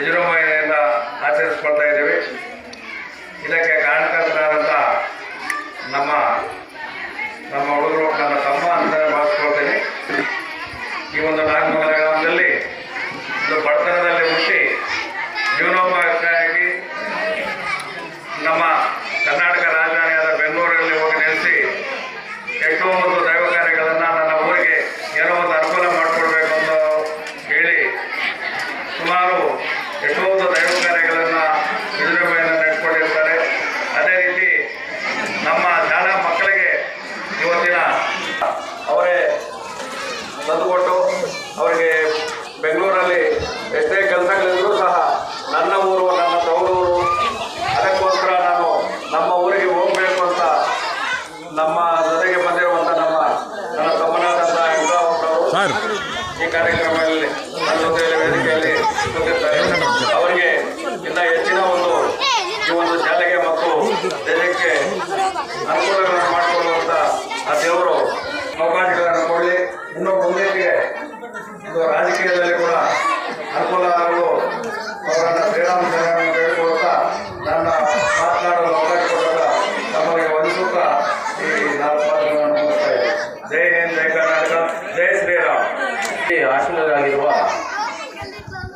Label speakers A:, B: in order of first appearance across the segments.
A: ವಿಜೃಂಭಣೆಯನ್ನು ಆಚರಿಸ್ಕೊಳ್ತಾ ಇದ್ದೀವಿ. ಇದಕ್ಕೆ ಕಾರಣಕರ್ತರಾದಂಥ ನಮ್ಮ ನಮ್ಮ ಹುಡುಗರು ನನ್ನ ತಮ್ಮ ಅಂತ ಭಾವಿಸ್ಕೊಳ್ತೀನಿ. ಈ ಒಂದು
B: ನಾಲ್ಕು
A: ಈ ಕಾರ್ಯಕ್ರಮದಲ್ಲಿ ನನ್ನ ವೇದಿಕೆಯಲ್ಲಿ ಕೂತಿರ್ತಾರೆ. ಅವರಿಗೆ ಇನ್ನ ಹೆಚ್ಚಿನ ಒಂದು ಈ ಒಂದು ಶಾಲೆಗೆ ಮತ್ತು ದೇಶಕ್ಕೆ ಅನುಕೂಲಗಳನ್ನು ಮಾಡಿಕೊಡುವಂತ ಆ ದೇವರು ಅವಕಾಶಗಳನ್ನು ಕೊಡಲಿ ಇನ್ನು ಮುಂದಕ್ಕೆ ಇದು ರಾಜಕೀಯದಲ್ಲಿ ಕೂಡ ಅನುಕೂಲ ಆಗಲು ಅವರನ್ನ ಶ್ರೀರಾಮ ಜಯರಾಮ ಕೇಳಿಕೊಳ್ಳುತ್ತಾ ನನ್ನ ಮಾತನಾಡಲು ಅವಕಾಶ ಕೊಡುತ್ತಾ ತಮಗೆ ವಂದಿಸುತ್ತಾ ಈ ನಾಲ್ಕು ಮಾತುಗಳನ್ನು ಮುಗಿಸ್ತಾ ಇದ್ದೇನೆ. ಜೈ ಹಿಂದ್ ಜೈ ಕರ್ನಾಟಕ ಜೈ ಶ್ರೀರಾಮ್
C: ಈ ಆಶೀನರಾಗಿರುವ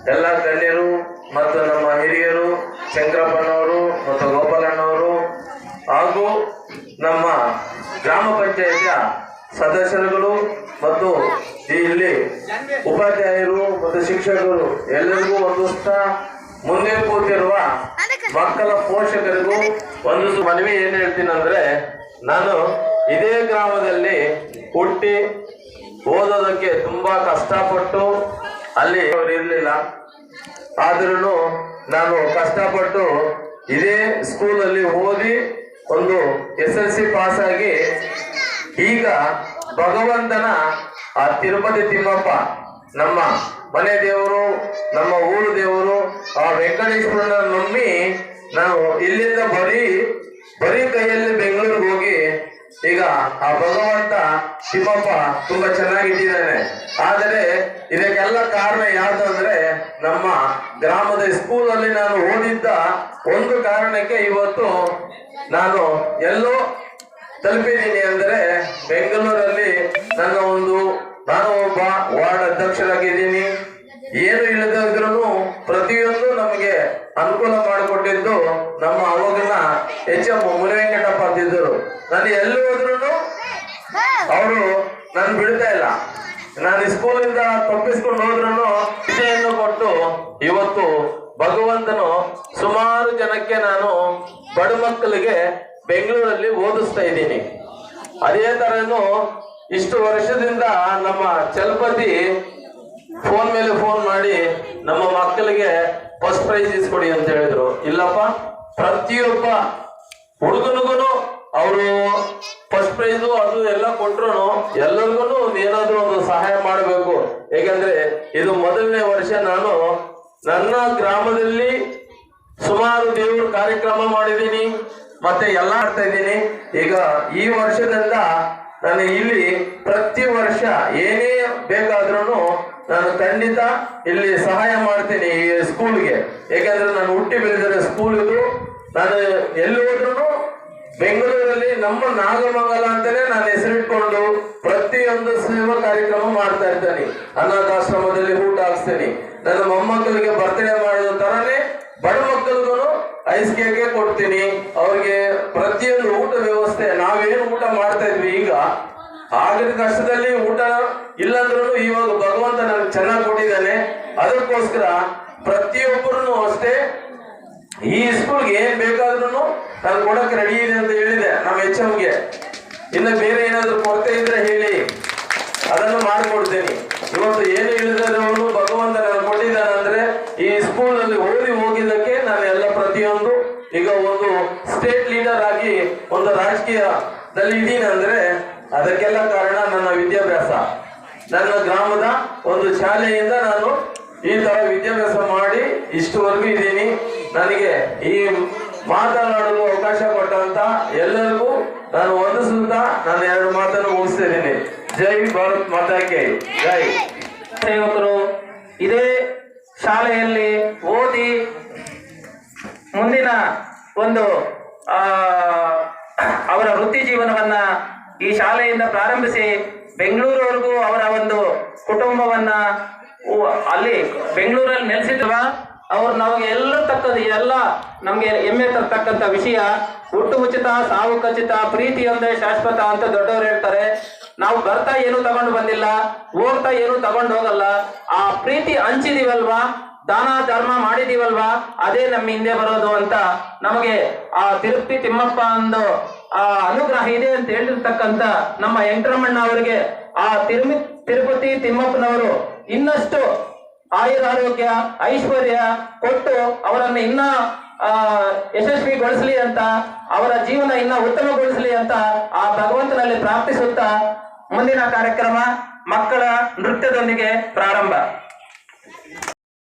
C: ಎಲ್ಲ ಗಣ್ಯರು ಮತ್ತು ನಮ್ಮ ಹಿರಿಯರು ಶಂಕರಪ್ಪನವರು ಮತ್ತು ಗೋಪಾಲಣ್ಣವರು ಹಾಗೂ ನಮ್ಮ ಗ್ರಾಮ ಪಂಚಾಯತಿಯ ಸದಸ್ಯರುಗಳು ಮತ್ತು ಇಲ್ಲಿ ಉಪಾಧ್ಯಾಯರು ಮತ್ತು ಶಿಕ್ಷಕರು ಎಲ್ಲರಿಗೂ ವಂದಿಸ್ತಾ ಮುಂದೆ ಕೂತಿರುವ ಮಕ್ಕಳ ಪೋಷಕರಿಗೂ ಒಂದು ಮನವಿ ಏನು ಹೇಳ್ತೀನಂದ್ರೆ ನಾನು ಇದೇ ಗ್ರಾಮದಲ್ಲಿ ಹುಟ್ಟಿ ಓದೋದಕ್ಕೆ ತುಂಬಾ ಕಷ್ಟಪಟ್ಟು ಅಲ್ಲಿ ಇರ್ಲಿಲ್ಲ. ಆದ್ರೂ ನಾನು ಕಷ್ಟಪಟ್ಟು ಇದೇ ಸ್ಕೂಲಲ್ಲಿ ಓದಿ ಒಂದು ಎಸ್ ಎಲ್ ಸಿ ಪಾಸ್ ಆಗಿ ಈಗ ಭಗವಂತನ ಆ ತಿರುಪತಿ ತಿಮ್ಮಪ್ಪ, ನಮ್ಮ ಮನೆ ದೇವರು, ನಮ್ಮ ಊರು ದೇವರು, ಆ ವೆಂಕಟೇಶ್ವರನ ನಂಬಿ ನಾವು ಇಲ್ಲಿಂದ ಬರೀ ಬರೀ ಕೈಯಲ್ಲಿ ಬೆಂಗಳೂರಿಗೆ ಹೋಗಿ ಈಗ ಆ ಭಗವಂತ ಶಿವಪ್ಪ ತುಂಬಾ ಚೆನ್ನಾಗಿಟ್ಟಿದ್ದಾನೆ. ಆದರೆ ಇದಕ್ಕೆಲ್ಲ ಕಾರಣ ಯಾವ್ದು ಅಂದ್ರೆ ನಮ್ಮ ಗ್ರಾಮದ ಸ್ಕೂಲ್ ಅಲ್ಲಿ ನಾನು ಓದಿದ್ದ ಒಂದು ಕಾರಣಕ್ಕೆ ಇವತ್ತು ನಾನು ಎಲ್ಲೋ ತಲುಪಿದ್ದೀನಿ ಅಂದ್ರೆ ಬೆಂಗಳೂರಲ್ಲಿ ನನ್ನ ಒಂದು ನಾನು ಒಬ್ಬ ವಾರ್ಡ್ ಅಧ್ಯಕ್ಷರಾಗಿದ್ದೀನಿ. ಏನು ನಾನು ಬಿಡ್ತಾ ಇಲ್ಲ. ನಾನು ಸ್ಕೂಲಿಂದ ತಪ್ಪಿಸ್ಕೊಂಡು ಹೋದ್ರು ವಿಷಯನ್ನು ಕೊಟ್ಟು ಇವತ್ತು ಭಗವಂತನು ಸುಮಾರು ಜನಕ್ಕೆ ನಾನು ಬಡ ಮಕ್ಕಳಿಗೆ ಬೆಂಗಳೂರಲ್ಲಿ ಓದಿಸ್ತಾ ಇದ್ದೀನಿ. ಅದೇ ತರನು ಇಷ್ಟು ವರ್ಷದಿಂದ ನಮ್ಮ ಚಲಪತಿ ಫೋನ್ ಮೇಲೆ ಫೋನ್ ಮಾಡಿ ನಮ್ಮ ಮಕ್ಕಳಿಗೆ ಫಸ್ಟ್ ಪ್ರೈಸ್ ಇಸ್ಕೊಡಿ ಅಂತ ಹೇಳಿದ್ರು. ಇಲ್ಲಪ್ಪ, ಪ್ರತಿಯೊಬ್ಬ ಹುಡುಗನಿಗೂ ಅವರು ಪ್ರೈಸು ಅದು ಎಲ್ಲ ಕೊಟ್ರು ಎಲ್ಲರಿಗೂ ಏನಾದ್ರೂ ಒಂದು ಸಹಾಯ ಮಾಡಬೇಕು. ಏಕೆಂದ್ರೆ ಇದು ಮೊದಲನೇ ವರ್ಷ ನಾನು ನನ್ನ ಗ್ರಾಮದಲ್ಲಿ ಸುಮಾರು ದೇವರು ಕಾರ್ಯಕ್ರಮ ಮಾಡಿದ್ದೀನಿ, ಮತ್ತೆ ಎಲ್ಲ ಆಡ್ತಾ ಇದ್ದೀನಿ. ಈಗ ಈ ವರ್ಷದಿಂದ ನಾನು ಇಲ್ಲಿ ಪ್ರತಿ ವರ್ಷ ಏನೇ ಬೇಕಾದ್ರೂ ನಾನು ಖಂಡಿತ ಇಲ್ಲಿ ಸಹಾಯ ಮಾಡ್ತೀನಿ ಈ ಸ್ಕೂಲ್ಗೆ ಯಾಕಂದ್ರೆ ನಾನು ಹುಟ್ಟಿ ಬೆಳೆದರೆ ಸ್ಕೂಲ್ ಇದು. ನಾನು ಎಲ್ಲಿ ಹೋದ್ರು ಬೆಂಗಳೂರಲ್ಲಿ ನಮ್ಮ ನಾಗಮಂಗಲ ಅಂತಾನೆ ನಾನು ಹೆಸರಿಟ್ಕೊಂಡು ಪ್ರತಿಯೊಂದು ಸೇವಾ ಕಾರ್ಯಕ್ರಮ ಮಾಡ್ತಾ ಇರ್ತೇನೆ. ಅನಾಥಾಶ್ರಮದಲ್ಲಿ ಊಟ ಹಾಕ್ಸ್ತೇನೆ. ನನ್ನ ಮೊಮ್ಮಕ್ಕಳಿಗೆ ಬರ್ತಡೇ ಮಾಡೋ ತರನೇ ಬಡ ಮಕ್ಕಳಿಗೂ ಐಸ್ ಕೇಕೆ ಕೊಡ್ತೀನಿ. ಅವ್ರಿಗೆ ಪ್ರತಿಯೊಂದು ಊಟ ವ್ಯವಸ್ಥೆ, ನಾವೇನು ಊಟ ಮಾಡ್ತಾ ಇದ್ವಿ ಈಗ. ಆಗಿನ ಕಷ್ಟದಲ್ಲಿ ಊಟ ಇಲ್ಲಾಂದ್ರೂ ಇವಾಗ ಭಗವಂತ ನನಗೆ ಚೆನ್ನಾಗಿ ಕೊಟ್ಟಿದ್ದಾನೆ. ಅದಕ್ಕೋಸ್ಕರ ಪ್ರತಿಯೊಬ್ಬರು ಅಷ್ಟೇ ಈ ಸ್ಕೂಲ್ಗೆ ಏನ್ ಬೇಕಾದ್ರೂ ನಾನು ಕೊಡಕ್ಕೆ ರೆಡಿ ಇದೆ ಅಂತ ಹೇಳಿದೆ, ನಮ್ಮ ಎಚ್ಗೆ. ಇನ್ನು ಬೇರೆ ಏನಾದ್ರು ಕೊರತೆ ಇದ್ರೆ ಹೇಳಿ, ಅದನ್ನು ಮಾಡಿಕೊಡ್ತೇನೆ. ಇವತ್ತು ಏನು ಇಳಿದವನು ಭಗವಂತ ನಾನು ಕೊಟ್ಟಿದ್ದಾನೆ ಅಂದ್ರೆ, ಈ ಸ್ಕೂಲ್ನಲ್ಲಿ ಓದಿ ಹೋಗಿದ್ದಕ್ಕೆ ನಾನು ಎಲ್ಲ ಪ್ರತಿಯೊಂದು ಈಗ ಒಂದು ಸ್ಟೇಟ್ ಲೀಡರ್ ಆಗಿ ಒಂದು ರಾಜಕೀಯದಲ್ಲಿ ಇದ್ದೀನಿ ಅಂದ್ರೆ, ಅದಕ್ಕೆಲ್ಲ ಕಾರಣ ನನ್ನ ವಿದ್ಯಾಭ್ಯಾಸ. ನನ್ನ ಗ್ರಾಮದ ಒಂದು ಶಾಲೆಯಿಂದ ನಾನು ಈ ತರ ವಿದ್ಯಾಭ್ಯಾಸ ಮಾಡಿ ಇಷ್ಟುವರೆಗೂ ಇದ್ದೀನಿ. ನನಗೆ ಈ ಮಾತನಾಡಲು ಅವಕಾಶ ಕೊಟ್ಟಂತ ಎಲ್ಲರಿಗೂ ನಾನು ವಂದಿಸುತ್ತಾ ನಾನು ಎರಡು ಮಾತನ್ನು ಮುಗಿಸ್ತಿದ್ದೀನಿ. ಜೈ ಭಾರತ್ ಮಾತಾಕೆ ಜೈ.
D: ಸೇವಕರು ಇದೇ ಶಾಲೆಯಲ್ಲಿ ಓದಿ
B: ಮುಂದಿನ ಒಂದು ಅವರ ವೃತ್ತಿ ಜೀವನವನ್ನ ಈ ಶಾಲೆಯಿಂದ ಪ್ರಾರಂಭಿಸಿ ಬೆಂಗಳೂರವರೆಗೂ ಅವರ ಒಂದು ಕುಟುಂಬವನ್ನ ಅಲ್ಲಿ ಬೆಂಗಳೂರಲ್ಲಿ ನೆಲೆಸಿದ್ವ ಅವ್ರು ನಮಗೆ ಎಲ್ಲ ತಕ್ಕದ ಎಲ್ಲ ನಮಗೆ ಹೆಮ್ಮೆ ತರ್ತಕ್ಕಂಥ ವಿಷಯ. ಹುಟ್ಟು ಉಚಿತ ಸಾವು ಖಚಿತ ಪ್ರೀತಿ ಅಂದ್ರೆ ಶಾಶ್ವತ ಅಂತ ದೊಡ್ಡವರು ಹೇಳ್ತಾರೆ. ನಾವು ಬರ್ತಾ ಏನು ತಗೊಂಡು ಬಂದಿಲ್ಲ ಹೋಗ್ತಾ ಏನು ತಗೊಂಡು ಹೋಗಲ್ಲ. ಆ ಪ್ರೀತಿ ಹಂಚಿದೀವಲ್ವಾ? ದಾನ, ಧರ್ಮ ಮಾಡಿದೀವಲ್ವಾ? ಅದೇ ನಮ್ಮ ಹಿಂದೆ ಬರೋದು ಅಂತ ನಮಗೆ ಆ ತಿರುಪತಿ ತಿಮ್ಮಪ್ಪ ಅಂದು ಆ ಅನುಗ್ರಹ ಇದೆ ಅಂತ ಹೇಳಿರ್ತಕ್ಕಂಥ ನಮ್ಮ ವೆಂಕಟರಮಣ್ಣ ಅವರಿಗೆ ಆ ತಿರುಮಿ ತಿರುಪತಿ ತಿಮ್ಮಪ್ಪನವರು ಇನ್ನಷ್ಟು ಆಯುರಾರೋಗ್ಯ, ಐಶ್ವರ್ಯ ಕೊಟ್ಟು ಅವರನ್ನು ಇನ್ನ ಯಶಸ್ವಿಗೊಳಿಸಲಿ ಅಂತ, ಅವರ ಜೀವನ ಇನ್ನ ಉತ್ತಮಗೊಳಿಸಲಿ ಅಂತ ಆ ಭಗವಂತನಲ್ಲಿ ಪ್ರಾರ್ಥಿಸುತ್ತಾ ಮುಂದಿನ ಕಾರ್ಯಕ್ರಮ ಮಕ್ಕಳ ನೃತ್ಯದೊಂದಿಗೆ ಪ್ರಾರಂಭ.